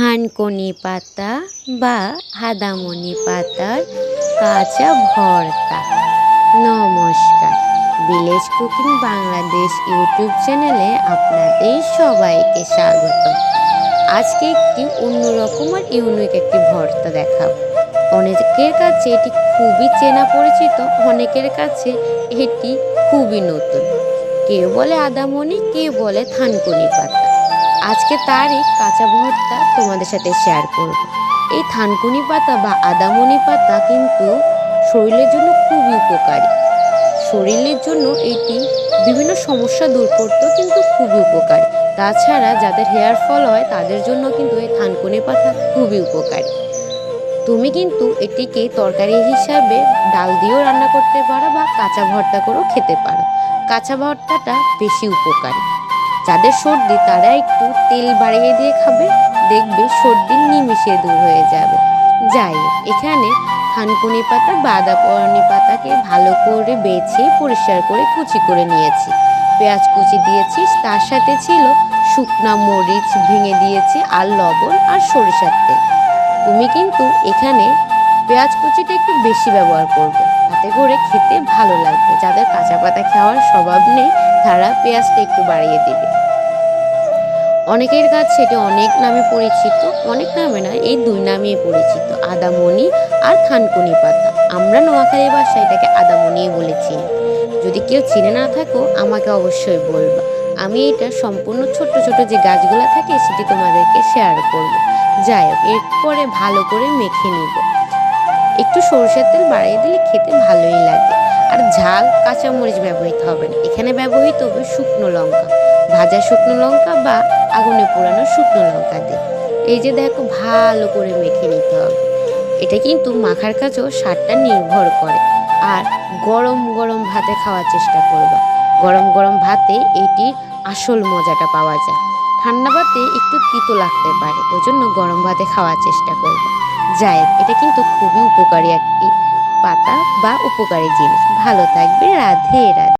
থানকুনি পাতা বা হাদামনি পাতার কাঁচা ভর্তা। নমস্কার। ভিলেজ কুকিং বাংলাদেশ ইউটিউব চ্যানেলে আপনাদের সবাইকে স্বাগত। আজকে একটি অন্যরকম আর ইউনিক একটি ভর্তা দেখাবো। অনেকের কাছে এটি খুবই চেনা পরিচিত, অনেকের কাছে এটি খুবই নতুন। কেউ বলে আদামনি কেউ বলে থানকুনি পাতা। আজকে তারই কাঁচা ভর্তা তোমাদের সাথে শেয়ার করব। এই থানকুনি পাতা বা আদামনি পাতা কিন্তু শরীরের জন্য খুবই উপকারী। শরীরের জন্য এটি বিভিন্ন সমস্যা দূর করতেও কিন্তু খুবই উপকারী। তাছাড়া যাদের হেয়ার ফল হয়, তাদের জন্য কিন্তু এই থানকুনি পাতা খুবই উপকারী। তুমি কিন্তু এটিকে তরকারি হিসাবে ডাল দিয়েও রান্না করতে পারো বা কাঁচা ভর্তা করেও খেতে পারো। কাঁচা ভর্তাটা বেশি উপকারী। যাদের সর্দি, তারা একটু তেল বাড়িয়ে দিয়ে খাবে। দেখবে সর্দি নিমিশে দূর হয়ে যাবে। যাই এখানে থানকুনি পাতা বা আদাপরনি পাতাকে ভালো করে বেছে, পরিষ্কার করে কুচি করে নিয়েছি। পেঁয়াজ কুচি দিয়েছি, তার সাথে ছিল শুকনা মরিচ ভেঙে দিয়েছি, আর লবণ আর সরিষার তেল। তুমি কিন্তু এখানে পেঁয়াজ কুচিটা একটু বেশি ব্যবহার করবে। তাতে করে খেতে ভালো লাগবে। যাদের কাঁচা পাতা খাওয়ার স্বভাব নেই, তারা পেঁয়াজটা একটু বাড়িয়ে দেবে। অনেকের কাছে এটি অনেক নামে পরিচিত, অনেক নামে না, এই দুই নামেই পরিচিত আদামণি আর থানকুনি পাতা। আমরা নোয়াখালী ভাষায় এটাকে আদামণি বলেছি যদি কেউ চিনে না থাকো, আমাকে অবশ্যই বলবা। আমি এটা সম্পূর্ণ ছোট ছোট যে গাছগুলো থাকে, সেটি তোমাদেরকে শেয়ার করব। যাই হোক, এরপরে ভালো করে মেখে নিব। একটু সরষের তেল বাড়িয়ে দিলে খেতে ভালোই লাগে। আর ঝাল কাঁচামরিচ ব্যবহৃত হবে না। এখানে ব্যবহৃত হবে শুকনো লঙ্কা। ভাজা শুকনো লঙ্কা বা আগুনে পোড়ানো শুকনো লঙ্কা দিয়ে। এই যে দেখো, ভালো করে মেখে নিতে হবে। এটা কিন্তু মাখার কাছেও স্বাদটা নির্ভর করে। আর গরম গরম ভাতে খাওয়ার চেষ্টা করবা। গরম গরম ভাতে এটির আসল মজাটা পাওয়া যায়। ঠান্ডা ভাতে একটু তিতো লাগতে পারে। ওই জন্য গরম ভাতে খাওয়ার চেষ্টা করবা। হোক, এটা কিন্তু খুবই উপকারী একটি পাতা বা উপকারী জিনিস। ভালো থাকবে রাধে রাধে।